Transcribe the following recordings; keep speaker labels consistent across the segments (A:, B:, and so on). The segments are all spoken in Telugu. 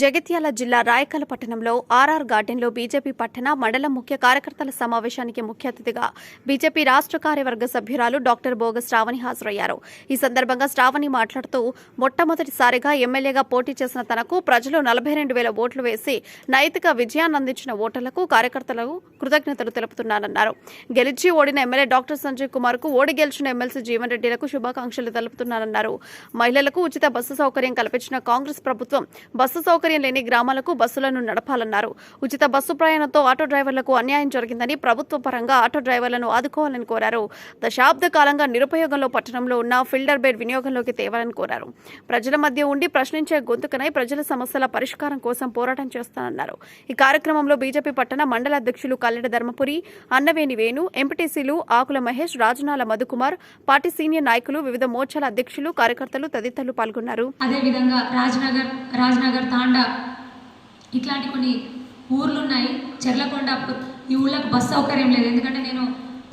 A: జగిత్యాల జిల్లా రాయకల్ పట్టణంలో ఆర్ఆర్ గార్డెన్లో బీజేపీ పట్టణ మండల ముఖ్య కార్యకర్తల సమావేశానికి ముఖ్య అతిథిగా బీజేపీ రాష్ట్ర కార్యవర్గ సభ్యురాలు డాక్టర్ బోగ శ్రావణి హాజరయ్యారు. ఈ సందర్భంగా శ్రావణి మాట్లాడుతూ మొట్టమొదటిసారిగా ఎమ్మెల్యేగా పోటీ చేసిన తనకు ప్రజలు నలభై రెండు వేల ఓట్లు వేసి నైతిక విజయాన్ని అందించిన ఓటర్లకు కార్యకర్తలకు కృతజ్ఞతలు తెలుపుతున్నానన్నారు. గెలిచి ఓడిన ఎమ్మెల్యే డాక్టర్ సంజయ్ కుమార్కు ఓడి గెలిచిన ఎమ్మెల్సీ జీవన్ రెడ్డిలకు శుభాకాంక్షలు తెలుపుతున్నానన్నారు. మహిళలకు ఉచిత బస్సు సౌకర్యం కల్పించిన కాంగ్రెస్ ప్రభుత్వం బస్సు సౌకర్యం లేని గ్రామాలకు బస్సులను నడపాలన్నారు. ఉచిత బస్సు ప్రయాణంతో ఆటో డ్రైవర్లకు అన్యాయం జరిగిందని ప్రభుత్వ పరంగా ఆటో డ్రైవర్లను ఆదుకోవాలని కోరారు. దశాబ్ద కాలంగా నిరుపయోగంలో పట్టణంలో ఉన్న ఫిల్టర్ బెడ్ వినియోగంలోకి తేవాలని కోరారు. ప్రజల మధ్య ఉండి ప్రశ్నించే గొంతుకనై ప్రజల సమస్యల పరిష్కారం కోసం పోరాటం చేస్తానన్నారు. ఈ కార్యక్రమంలో బీజేపీ పట్టణ మండల అధ్యక్షులు కల్లెడ ధర్మపురి అన్నవేని వేణు ఎంపీటీసీలు ఆకుల మహేష్ రాజనాల మధుకుమార్ పార్టీ సీనియర్ నాయకులు వివిధ మోర్చాల అధ్యక్షులు కార్యకర్తలు తదితరులు పాల్గొన్నారు.
B: అదేవిధంగా రాజ్నగర్ రాజ్నగర్ తాండా ఇట్లాంటి కొన్ని ఊర్లు ఉన్నాయి చెర్లకొండ ఈ ఊళ్ళకు బస్ సౌకర్యం లేదు. ఎందుకంటే నేను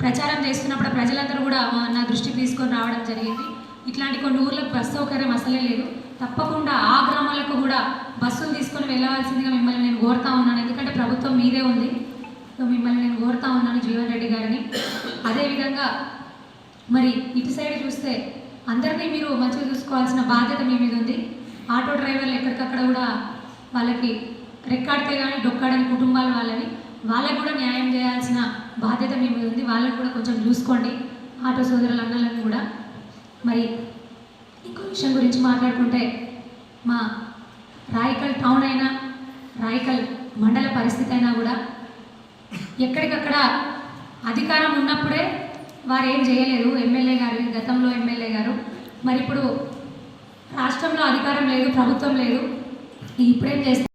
B: ప్రచారం చేస్తున్నప్పుడు ప్రజలందరూ కూడా నా దృష్టికి తీసుకొని రావడం జరిగింది. ఇట్లాంటి కొన్ని ఊర్లకు బస్ సౌకర్యం అసలే లేదు. తప్పకుండా ఆ గ్రామాలకు కూడా బస్సులు తీసుకొని వెళ్ళవలసిందిగా మిమ్మల్ని నేను కోరుతా ఉన్నాను. ఎందుకంటే ప్రభుత్వం మీదే ఉంది. సో మిమ్మల్ని నేను కోరుతా ఉన్నాను జీవన్ రెడ్డి గారిని. అదేవిధంగా మరి ఇటు సైడ్ చూస్తే అందరినీ మీరు మంచిగా చూసుకోవాల్సిన బాధ్యత మీ మీద ఉంది. ఆటో డ్రైవర్లు ఎక్కడికక్కడ కూడా వాళ్ళకి రెక్కాడితే కానీ డొక్కాడని కుటుంబాలు వాళ్ళని వాళ్ళకు కూడా న్యాయం చేయాల్సిన బాధ్యత మీ మీద ఉంది. వాళ్ళని కూడా కొంచెం చూసుకోండి. ఆటో సోదరుల అన్నలను కూడా. మరి ఇంకో విషయం గురించి మాట్లాడుకుంటే మా రాయకల్ టౌన్ అయినా రాయకల్ మండల పరిస్థితి అయినా కూడా ఎక్కడికక్కడ అధికారం ఉన్నప్పుడే వారు ఏం చేయలేదు. ఎమ్మెల్యే గారు గతంలో ఎమ్మెల్యే గారు. మరి ఇప్పుడు రాష్ట్రంలో అధికారం లేదు ప్రభుత్వం లేదు. ఇప్పుడేం చేస్తారు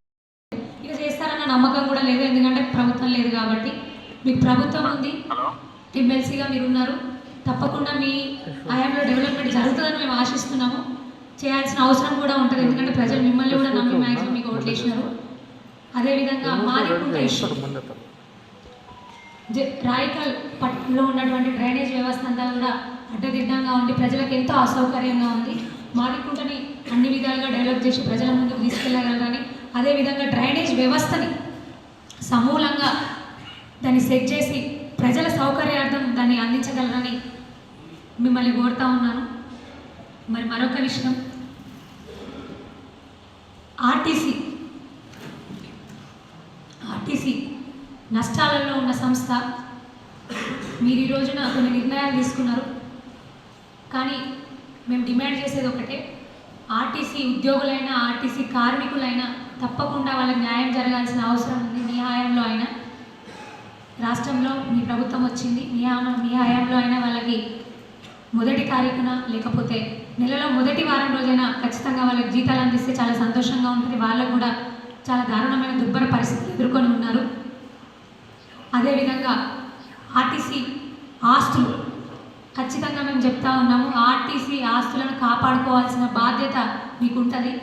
B: నమ్మకం కూడా లేదు ఎందుకంటే ప్రభుత్వం లేదు కాబట్టి. మీకు ప్రభుత్వం ఉంది. ఎమ్మెల్సీగా మీరు ఉన్నారు తప్పకుండా మీ హయాంలో డెవలప్మెంట్ జరుగుతుందని మేము ఆశిస్తున్నాము. చేయాల్సిన అవసరం కూడా ఉంటుంది ఎందుకంటే ప్రజలు మిమ్మల్ని కూడా నమ్మి మ్యాక్సిమం మీకు ఓట్లు వేసినారు. అదేవిధంగా మాదికుంట ఇష్యూ. జ- రాయకల్ పట్టణంలో ఉన్నటువంటి డ్రైనేజ్ వ్యవస్థ అంతా కూడా అడ్డదిడ్డంగా ఉండి ప్రజలకు ఎంతో అసౌకర్యంగా ఉంది. మాదికుంటని అన్ని విధాలుగా డెవలప్ చేసి ప్రజల ముందుకు తీసుకెళ్ళగలరని అదేవిధంగా డ్రైనేజ్ వ్యవస్థని సమూలంగా దాన్ని సెట్ చేసి ప్రజల సౌకర్యార్థం దాన్ని అందించగలరని మిమ్మల్ని కోరుతా ఉన్నాను. మరి మరొక విషయం. ఆర్టీసీ ఆర్టీసీ నష్టాలలో ఉన్న సంస్థ. మీరు ఈ రోజున కొన్ని నిర్ణయాలు తీసుకున్నారు. కానీ మేము డిమాండ్ చేసేది ఒకటే. ఆర్టీసీ ఉద్యోగులైనా ఆర్టీసీ కార్మికులైనా తప్పకుండా వాళ్ళకి న్యాయం జరగాల్సిన అవసరం ఉంది. హయాంలో అయినా రాష్ట్రంలో మీ ప్రభుత్వం వచ్చింది మీ మీ హయాంలో అయినా వాళ్ళకి మొదటి తారీఖున లేకపోతే నెలలో మొదటి వారం రోజైనా ఖచ్చితంగా వాళ్ళకి జీతాలు అందిస్తే చాలా సంతోషంగా ఉంటుంది. వాళ్ళకు కూడా చాలా దారుణమైన దుర్భర పరిస్థితి ఎదుర్కొని ఉన్నారు. అదేవిధంగా ఆర్టీసీ ఆస్తులు ఖచ్చితంగా మేము చెప్తా ఉన్నాము ఆర్టీసీ ఆస్తులను కాపాడుకోవాల్సిన బాధ్యత మీకు ఉంటుంది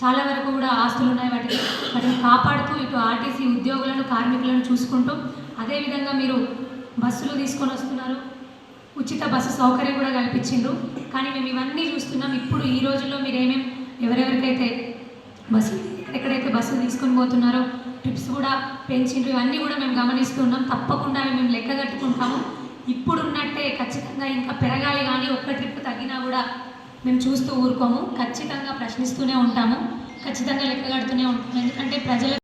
B: చాలా వరకు కూడా ఆస్తులు ఉన్నాయి. వాటికి వాటిని కాపాడుతూ ఇటు ఆర్టీసీ ఉద్యోగులను కార్మికులను చూసుకుంటూ అదేవిధంగా మీరు బస్సులు తీసుకొని వస్తున్నారు. ఉచిత బస్సు సౌకర్యం కూడా కల్పించిండ్రు. కానీ మేము ఇవన్నీ చూస్తున్నాం. ఇప్పుడు ఈ రోజుల్లో మీరు ఏమేం ఎవరెవరికైతే బస్సులు ఎక్కడైతే బస్సులు తీసుకొని పోతున్నారో ట్రిప్స్ కూడా పెంచిండ్రు. ఇవన్నీ కూడా మేము గమనిస్తున్నాం తప్పకుండా అవి మేము లెక్క కట్టుకుంటాము. ఇప్పుడున్నట్టే ఖచ్చితంగా ఇంకా పెరగాలి. కానీ ఒక్క ట్రిప్ తగ్గినా కూడా మేము చూస్తూ ఊరుకోము. ఖచ్చితంగా ప్రశ్నిస్తూనే ఉంటాము. ఖచ్చితంగా లెక్క కడుతూనే ఉంటాము ఎందుకంటే ప్రజల